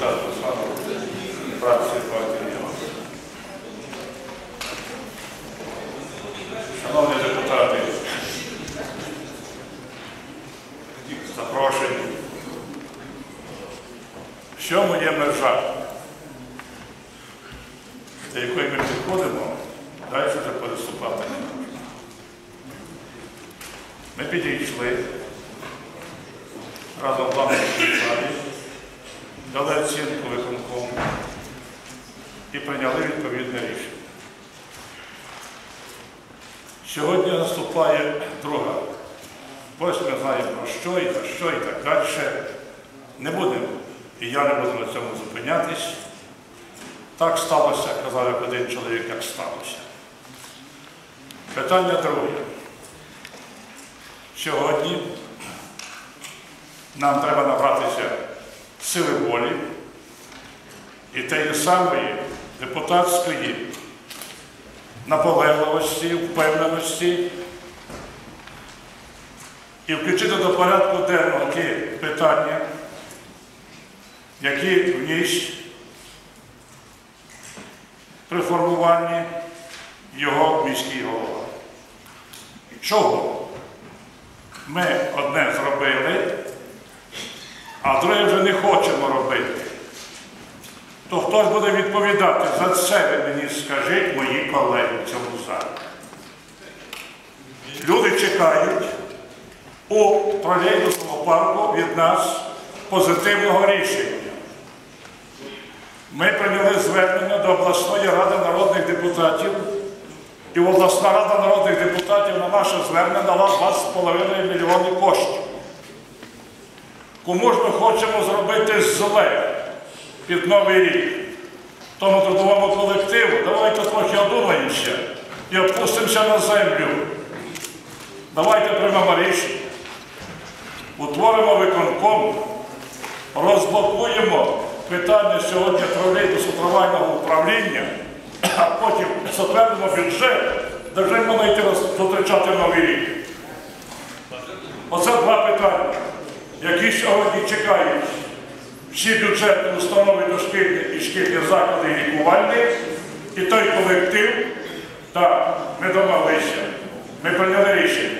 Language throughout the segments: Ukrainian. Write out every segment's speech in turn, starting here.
депутат Русланов, фракції партії. Шановні депутати, запрошені. В чому є межа, до якої ми підходимо, далі вже переступати не можна. Ми підійшли разом з вами дали оцінку виконкому і прийняли відповідне рішення. Сьогодні наступає друга. Ось ми знаємо про що і за що і так далі. Не будемо, і я не буду на цьому зупинятись. Так сталося, казав як один чоловік, як сталося. Питання друге. Сьогодні нам треба набратися сили волі і тієї самої депутатської наполегливості, впевненості і включити до порядку денного ті питання, які в вніс при формуванні його міський голова. Чого? Ми одне зробили, а друге вже не хочемо робити. То хто ж буде відповідати за це, ви мені скажіть, мої колеги в цьому залі. Люди чекають у тролейбусному парку від нас позитивного рішення. Ми прийняли звернення до обласної ради народних депутатів, і обласна рада народних депутатів на наше звернення дала 2,5 мільйони коштів. Кому ж ми хочемо зробити зле під Новий рік? Тому трудовому колективу, давайте трохи одумаємося і опустимося на землю. Давайте приймемо рішення. Утворимо виконком, розблокуємо питання сьогодні тролейбусу трамвайного управління, а потім затвердимо бюджет, де вже можна йти зустрічати новий рік. Оце два питання, які сьогодні чекають всі бюджетні установи дошкільні і шкільні заклади лікувальні, і той колектив, так, ми домоглися, ми прийняли рішення.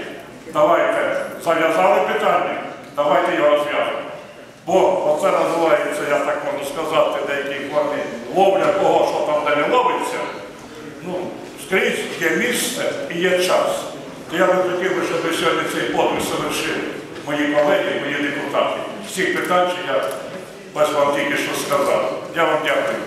Давайте зав'язали питання, давайте його розв'яжемо. Бо оце називається, я так можу сказати, в деякій формі ловля кого, що там де не ловиться. Ну, скрізь є місце і є час. То я би хотів, щоб ви сьогодні цей подвиг совершили, мої колеги, мої депутати. Всіх питань, що я бачу вам тільки що сказав. Я вам дякую.